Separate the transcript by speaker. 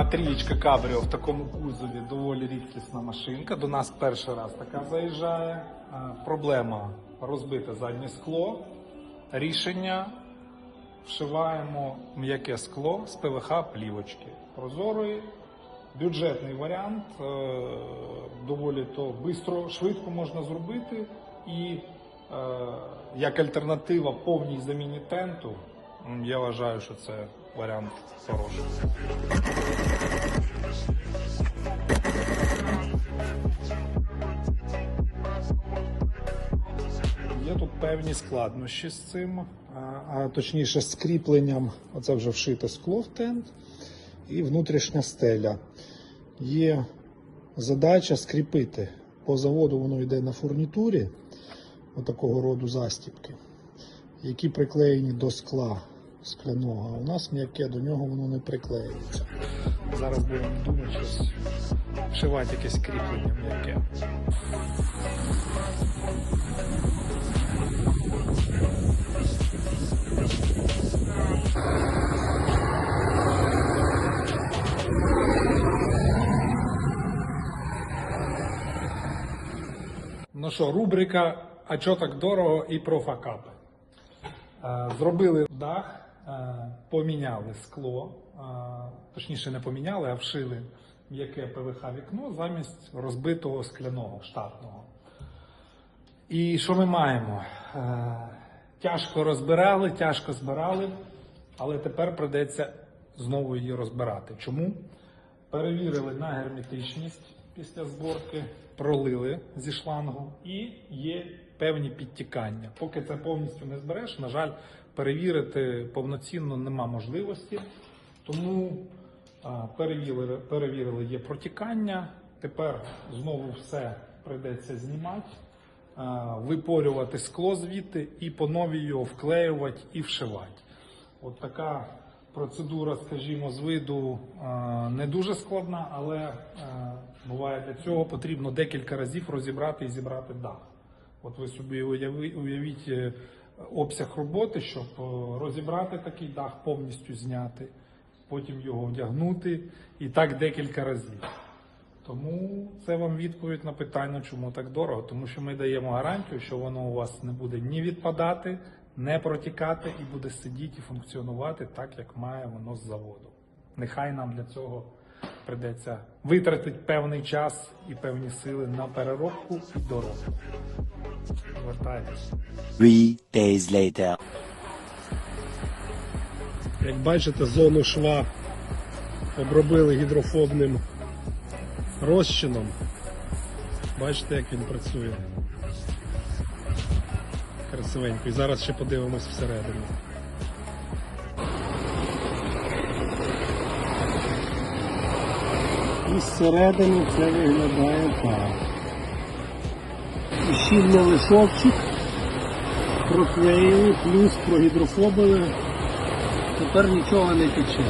Speaker 1: А трієчка Кабріо в такому кузові доволі рідкісна машинка. До нас перший раз така заїжджає. Проблема розбите заднє скло. Рішення вшиваємо м'яке скло з ПВХ плівочки. Прозорої, бюджетний варіант, е, доволі то швидко, швидко можна зробити. І е, як альтернатива повній заміні тенту, я вважаю, що це варіант хороший. Є тут певні складнощі з цим, а, точніше з кріпленням. Оце вже вшите скло в тент і внутрішня стеля. Є задача скріпити. По заводу воно йде на фурнітурі отакого роду застіпки, які приклеєні до скла скляного, а у нас м'яке до нього воно не приклеюється. Зараз будемо думати щось вшивати якесь кріплення м'яке. Ну що, рубрика А чо так дорого і про факапи. Е, Зробили дах, поміняли скло, е, точніше не поміняли, а вшили м'яке ПВХ вікно замість розбитого скляного штатного. І що ми маємо? Е, Тяжко розбирали, тяжко збирали, але тепер придеться знову її розбирати. Чому? Перевірили на герметичність після зборки, пролили зі шлангу і є певні підтікання. Поки це повністю не збереш, на жаль, перевірити повноцінно нема можливості. Тому перевірили, перевірили, є протікання. Тепер знову все прийдеться знімати, випорювати скло звідти і по новій його вклеювати і вшивати. От така процедура, скажімо, з виду не дуже складна, але буває для цього потрібно декілька разів розібрати і зібрати дах. От ви собі уявіть е, обсяг роботи, щоб е, розібрати такий дах, повністю зняти, потім його одягнути і так декілька разів. Тому це вам відповідь на питання, чому так дорого. Тому що ми даємо гарантію, що воно у вас не буде ні відпадати, не протікати і буде сидіти і функціонувати так, як має воно з заводу. Нехай нам для цього придеться витратити певний час і певні сили на переробку і.
Speaker 2: Three days later.
Speaker 3: Як бачите, зону шва обробили гідрофобним розчином. Бачите, як він працює. Красивенько. І зараз ще подивимось всередину. І зсередини це виглядає так. Щільний лишовчик проклеїли, плюс прогідрофобили. Тепер нічого не тече.